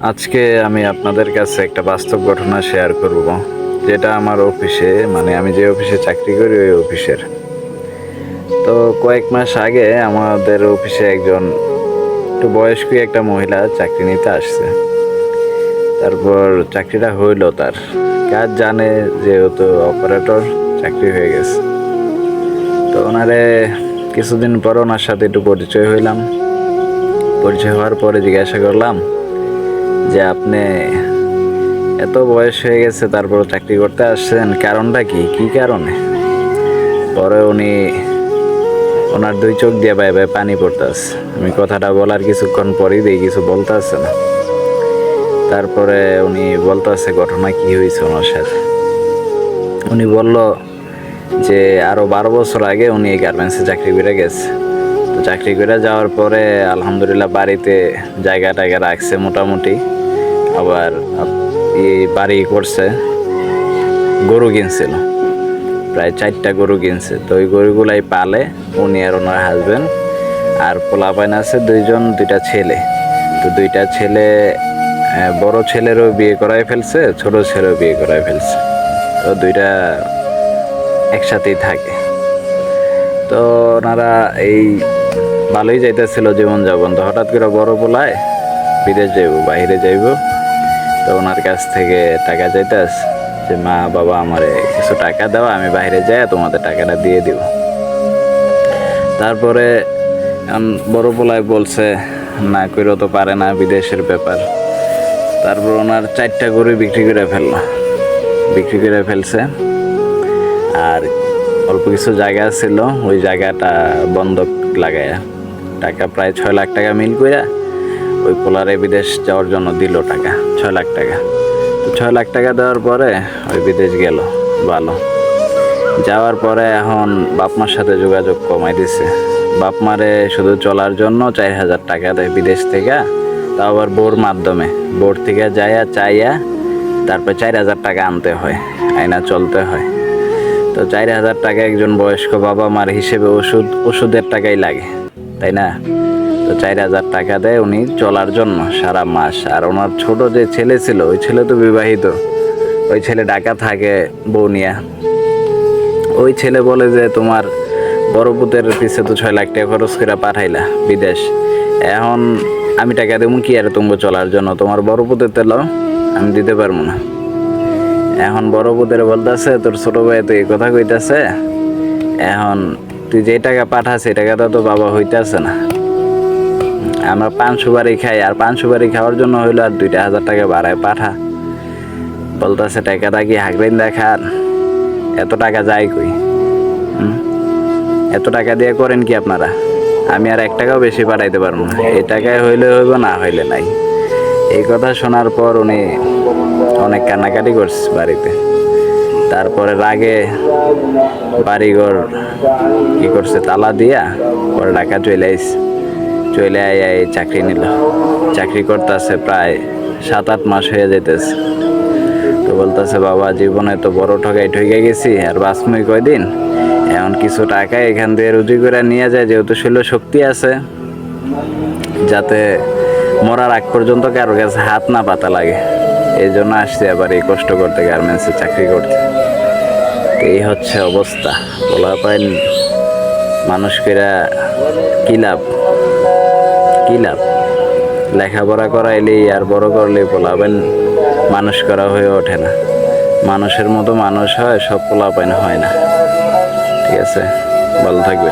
আজকে আমি আপনাদের কাছে একটা বাস্তব ঘটনা শেয়ার করব। যেটা আমার অফিসে মানে আমি যে অফিসে চাকরি করি, ওই অফিসের। তো কয়েক মাস আগে আমাদের অফিসে একজন একটু বয়স্ক একটা মহিলা চাকরি নিতে আসছে। তারপর চাকরিটা হইল তার। কাজ জানে যেহেতু অপারেটর চাকরি হয়ে গেছে। তো ওনারে কিছুদিন পর ওনার সাথে একটু পরিচয় হইলাম। পরিচয় হওয়ার পরে জিজ্ঞাসা করলাম যে আপনি এত বয়স হয়ে গেছে তারপর চাকরি করতে আসছেন, কারণটা কি? কি কারণে? পরে উনি ওনার দুই চোখ দিয়ে বাই বাই পানি পড়তেছে। আমি কথাটা বলার কিছুক্ষণ পরেই দেখি কিছু বলতে বলতেছে না। তারপরে উনি বলতেছে, ঘটনা কি হয়েছে ওনার সাথে? উনি বলল যে আরও বারো বছর আগে উনি এই গার্মেন্টসে চাকরি করে গেছে। তো চাকরি করে যাওয়ার পরে আলহামদুলিল্লাহ বাড়িতে জায়গা টায়গা রাখছে মোটামুটি। আবার বাড়ি করছে। গরু কিনছিল। প্রায় চারটা গরু কিনছে। তো ওই গরুগুলাই পালে উনি আর ওনার হাজবেন্ড আর পোলাপাইন আছে দুইজন, দুইটা ছেলে। তো দুইটা ছেলে বড় ছেলেরও বিয়ে করাই ফেলছে, ছোট ছেলেও বিয়ে করাই ফেলছে। তো দুইটা একসাথেই থাকে। তো ওনারা এই ভালোই যাইতেছিল জীবনযাপন। তো হঠাৎ করে বড় পোলায় বিদেশ যাইব বাইরে যাইব। তো ওনার কাছ থেকে টাকা চাইতাস যে, মা, বাবা আমারে কিছু টাকা দাও, আমি বাইরে যাই তোমাদের টাকাটা দিয়ে দিব। তারপরে বড় পোলায় বলছে, না কইরও তো পারে না, বিদেশের ব্যাপার। তারপর ওনার চারটা গরু বিক্রি করে ফেলল। বিক্রি করে ফেলছে। আর অল্প কিছু জায়গা ছিল, ওই জায়গাটা বন্ধক লাগায় টাকা প্রায় ছয় লাখ টাকা মিল কইরা ওই পোলারে বিদেশ যাওয়ার জন্য দিল টাকা, ছয় লাখ টাকা। তো ছয় লাখ টাকা দেওয়ার পরে ওই বিদেশ গেল, ভালো। যাওয়ার পরে এখন বাপ মার সাথে যোগাযোগ কমাই দিছে। বাপ মারে শুধু চলার জন্য চার হাজার টাকা দেয় বিদেশ থেকে, তাও আবার বোর মাধ্যমে। বোর থেকে যাইয়া চাইয়া তারপর চার হাজার টাকা আনতে হয় আইনা চলতে হয়। তো চার হাজার টাকা একজন বয়স্ক বাবা মার হিসেবে ওষুধ, ওষুধের টাকাই লাগে, তাই না? তো চার হাজার টাকা দেয় উনি চলার জন্য সারা মাস। আর ওনার ছোট যে ছেলে ছিল, ওই ছেলে তো বিবাহিত। ওই ছেলে ঢাকা থাকে বৌনিয়া ওই ছেলে বলে যে, তোমার বড় পুতের পিছে তো ছয় লাখ টাকা খরচ করে পাঠাইলা বিদেশ। এখন আমি টাকা দেবো, কি আর তুমি চলার জন্য? তোমার বড় পুতের তেল আমি দিতে পারব না। এখন বড় পুতের বলতেছে, তোর ছোট ভাই তো এই কথা কইতাছে, এখন তুই যে টাকা পাঠাস, এই টাকাটা তো বাবা হইতাছে না। আমরা পান সুপারি খাই, আর পান সুপারি খাওয়ার জন্য হইল আর দুইটা হাজার টাকা বাড়ায় পাঠা। বলতেছে টাকাটা কি হাগবেন দেখার, এত টাকা যায় কই? এত টাকা দিয়ে করেন কি আপনারা? আমি আর এক টাকাও বেশি পাঠাইতে পারব না। এই টাকায় হইলে হইব, না হইলে নাই। এই কথা শোনার পর উনি অনেক কান্নাকাটি করছে বাড়িতে। তারপরে রাগে বাড়িঘর কি করছে, তালা দিয়া পরে ঢাকা চলে আইস চলে আয় চাকরি নিল। চাকরি করতেছে প্রায় সাত আট মাস হয়ে যেতেছে তো বলতেছে, বাবা, জীবনে তো বড় ঠকাই ঠকে গেছি, আর বাসমই কয়দিন? এমন কিছু টাকা এখান দিয়ে রুজি করে নিয়ে যায়, যেহেতু শৈল শক্তি আছে। যাতে মরার আগ পর্যন্ত কারও কাছে হাত না পাতা লাগে। এই জন্য আসছে আবার এই কষ্ট করতে গার্মেন্টসে চাকরি করতে। এই হচ্ছে অবস্থা, বলা পায় মানুষ কী লাভ? কি লাভ? লেখাপড়া করাইলেই আর বড় করলে পোলাবেন মানুষ করা হয়ে ওঠে না। মানুষের মতো মানুষ হয়, সব পোলাপাইন হয় না। ঠিক আছে, ভালো থাকবে